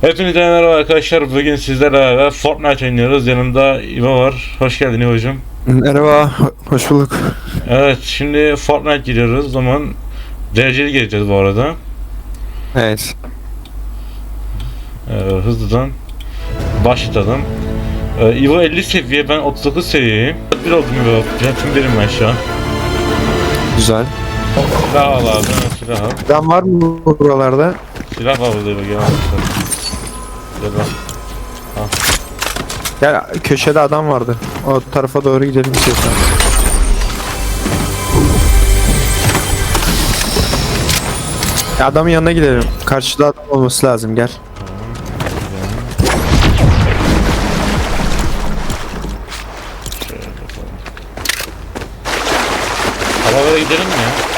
Hepinize merhaba arkadaşlar. Bugün sizlerle beraber Fortnite oynuyoruz. Yanımda İvo var. Hoş geldin İvo'cum. Merhaba, ho- hoş bulduk. Evet şimdi Fortnite giriyoruz. O zaman dereceli gireceğiz bu arada. Evet. Ee, hızlıdan başlatalım. Ee, İvo 50 seviye, ben 39 seviyeyim. Bir oldum İvo. Platin birim ben şu an. Güzel. Silah al abi, silah al. Ben var mı buralarda? Silah var burada İvo, gel Gel al. Gel köşede adam vardı. O tarafa doğru gidelim istiyorsan. Ya adamın yanına gidelim. Karşıda adam olması lazım gel. Havalara gidelim mi ya?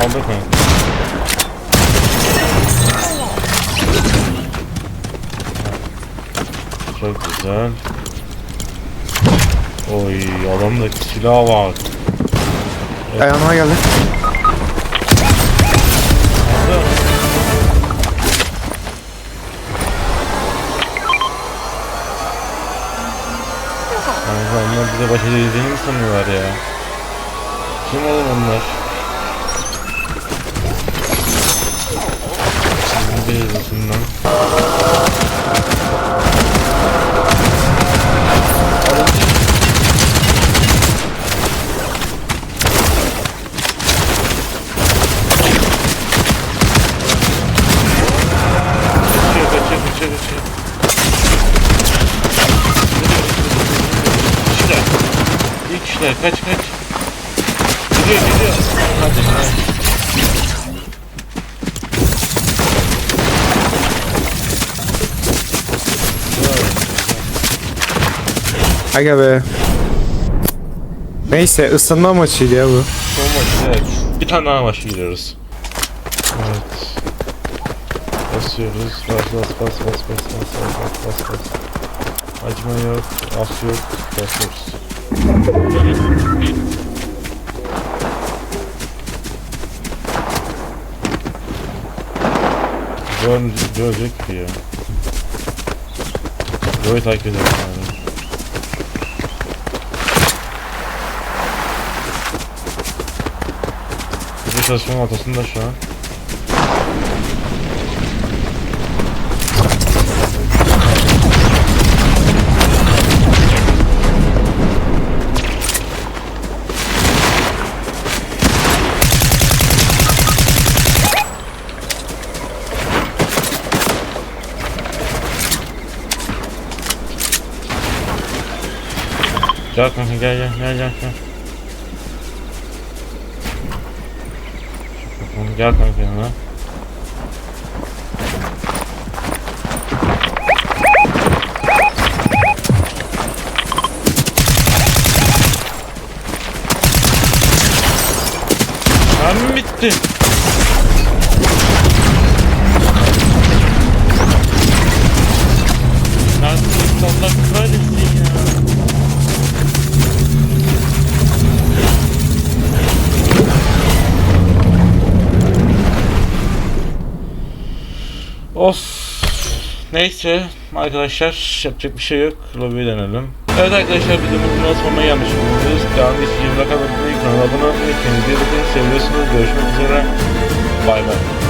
Aldık, mı? Çok güzel. Oy adamdaki silah var. Ya yanıma geldi. Kanka onlar bize baş edeceğini mi sanıyorlar ya? Kim oğlum onlar? Kişiler. Kaç kaç. Gidiyor gidiyor. Hadi hadi. Aga be. Neyse ısınma maçıydı ya bu. Son maç evet. Bir tane daha maç giriyoruz. Evet. Basıyoruz. Bas bas bas bas bas bas bas bas bas bas. Acıma yok. Af yok. Basıyoruz. Gör, görecek ki ya. Böyle takip edelim yani. Bir çalışmanın ortasında şu an. Gel kanka gel gel gel gel gel. Gel kanka yanına. Ben bitti. Of. Neyse arkadaşlar yapacak bir şey yok. Lobiye dönelim. Evet arkadaşlar videomuzun biraz sonuna gelmiş bulunuyoruz. Devam edeceğim. Bakalım. Kanala abone olmayı, kendinize bakın. Seviyorsunuz. Görüşmek üzere. Bay bay.